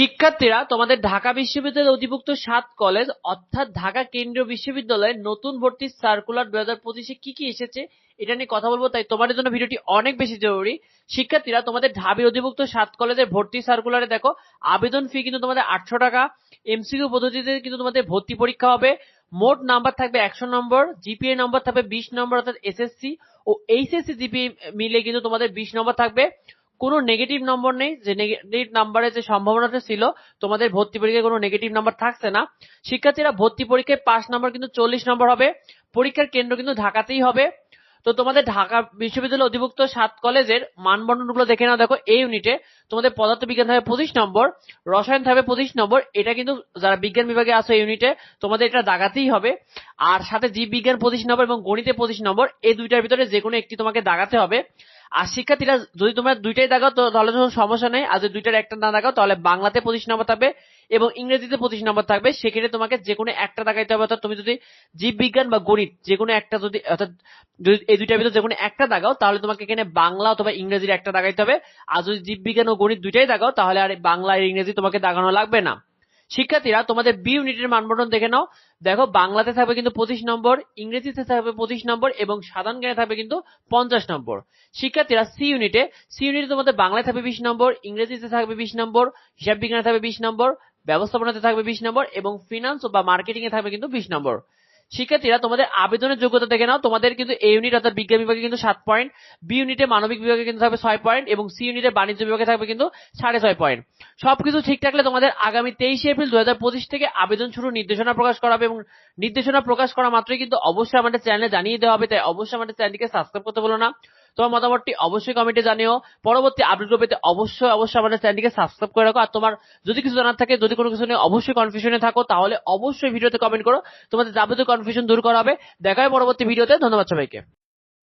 শিক্ষার্থীরা তোমাদের ঢাকা বিশ্ববিদ্যালয়ের অধিভুক্ত সাত কলেজ, অর্থাৎ ঢাকা কেন্দ্রীয় বিশ্ববিদ্যালয়ের নতুন ভর্তির সার্কুলার দুই হাজার পঁচিশে কি কি এসেছে, এটা নিয়ে কথা বলব, তাই তোমাদের জন্য ভিডিওটি অনেক বেশি জরুরি। শিক্ষার্থীরা, তোমাদের ঢাবি অধিভুক্ত সাত কলেজের ভর্তি সার্কুলারে দেখো, আবেদন ফি কিন্তু তোমাদের আটশো টাকা এমসিকিউ পদ্ধতিতে কিন্তু তোমাদের ভর্তি পরীক্ষা হবে। মোট নাম্বার থাকবে একশো নম্বর জিপিএ নম্বর থাকবে বিশ নম্বর, অর্থাৎ এসএসসি ও এইচএসসি জিপিএ মিলে কিন্তু তোমাদের বিশ নম্বর থাকবে। কোনো নেগেটিভ নম্বর নেই, যে নেগেটিভ নাম্বারের যে সম্ভাবনাটা ছিল, তোমাদের ভর্তি পরীক্ষায় কোনো নেগেটিভ নাম্বার থাকছে না। শিক্ষার্থীরা ভর্তি পরীক্ষায় পাস নাম্বার কিন্তু চল্লিশ নম্বর হবে, পরীক্ষার কেন্দ্র কিন্তু ঢাকাতেই হবে। তো তোমাদের ঢাকা বিশ্ববিদ্যালয় অধিভুক্ত সাত কলেজের মানবন্ধনগুলো দেখে নাও, দেখো এই ইউনিটে তোমাদের পদার্থ বিজ্ঞান থাকবে পঁচিশ নম্বর রসায়ন থাকবে পঁচিশ নম্বর এটা কিন্তু যারা বিজ্ঞান বিভাগে আসো এই ইউনিটে তোমাদের এটা দাগাতেই হবে। আর সাথে জীব বিজ্ঞান পঁচিশ নম্বর এবং গণিতে পঁচিশ নম্বর এই দুইটার ভিতরে যে কোনো একটি তোমাকে দাগাতে হবে। আর শিক্ষার্থীরা যদি তোমরা দুইটাই দাগাও তো তাহলে কোনো সমস্যা নেই। আর যদি দুইটার একটা না দাগাও তাহলে বাংলাতে পঁচিশ নম্বর থাকবে এবং ইংরেজিতে পঁচিশ নম্বর থাকবে। সেক্ষেত্রে তোমাকে যে কোনো একটা দাগাইতে হবে। অর্থাৎ তুমি যদি জীববিজ্ঞান বা গণিত যে কোনো একটা যদি, অর্থাৎ যদি এই দুইটার ভিতরে যে কোনো একটা দাগাও তাহলে তোমাকে এখানে বাংলা অথবা ইংরেজির একটা দাগাইতে হবে। আর যদি জীববিজ্ঞান ও গণিত দুইটাই দাগাও তাহলে আর বাংলা আর ইংরেজি তোমাকে দাগানো লাগবে না। শিক্ষার্থীরা, তোমাদের বি ইউনিটের মানবন্ধন দেখে নাও। দেখো, বাংলাতে থাকবে কিন্তু পঁচিশ নম্বর, ইংরেজিতে থাকবে পঁচিশ নম্বর, এবং সাধারণ জ্ঞানে থাকবে কিন্তু পঞ্চাশ নম্বর। শিক্ষার্থীরা সি ইউনিটে সি ইউনিটে তোমাদের বাংলায় থাকবে বিশ নম্বর, ইংরেজিতে থাকবে বিশ নম্বর, হিসাব বিজ্ঞানে থাকবে বিশ নম্বর, ব্যবস্থাপনাতে থাকবে বিশ নম্বর, এবং ফিনান্স বা মার্কেটিং এ থাকবে কিন্তু বিশ নম্বর। শিক্ষার্থীরা, তোমাদের আবেদনের যোগ্যতা দেখে নাও। তোমাদের কিন্তু এ ইউনিট অর্থাৎ বিজ্ঞান বিভাগে কিন্তু সাত পয়েন্ট বি ইউনিটে মানবিক বিভাগে কিন্তু থাকবে ছয় পয়েন্ট এবং সি ইউনিটে বাণিজ্য বিভাগে থাকবে কিন্তু সাড়ে ছয় পয়েন্ট সবকিছু ঠিক থাকলে তোমাদের আগামী তেইশে এপ্রিল দু হাজার পঁচিশ থেকে আবেদন শুরু নির্দেশনা প্রকাশ করা হবে এবং নির্দেশনা প্রকাশ করা মাত্রই কিন্তু অবশ্যই আমাদের চ্যানেলে জানিয়ে দেওয়া হবে, তাই অবশ্যই আমাদের চ্যানেলটিকে সাবস্ক্রাইব করতে বলো না। তোমার মতামতটি অবশ্যই কমেন্টে জানিও। পরবর্তী আপডেট পেতে অবশ্যই অবশ্যই আমাদের চ্যানেলটিকে সাবস্ক্রাইব করে রাখো। আর তোমার যদি কিছু জানার থাকে, যদি কোনো কিছু নিয়ে অবশ্যই কনফিউশনে থাকো, তাহলে অবশ্যই ভিডিওতে কমেন্ট করো। তোমাদের যাবতীয় কনফিউশন দূর করা হবে। দেখা হয় পরবর্তী ভিডিওতে ধন্যবাদ সবাইকে।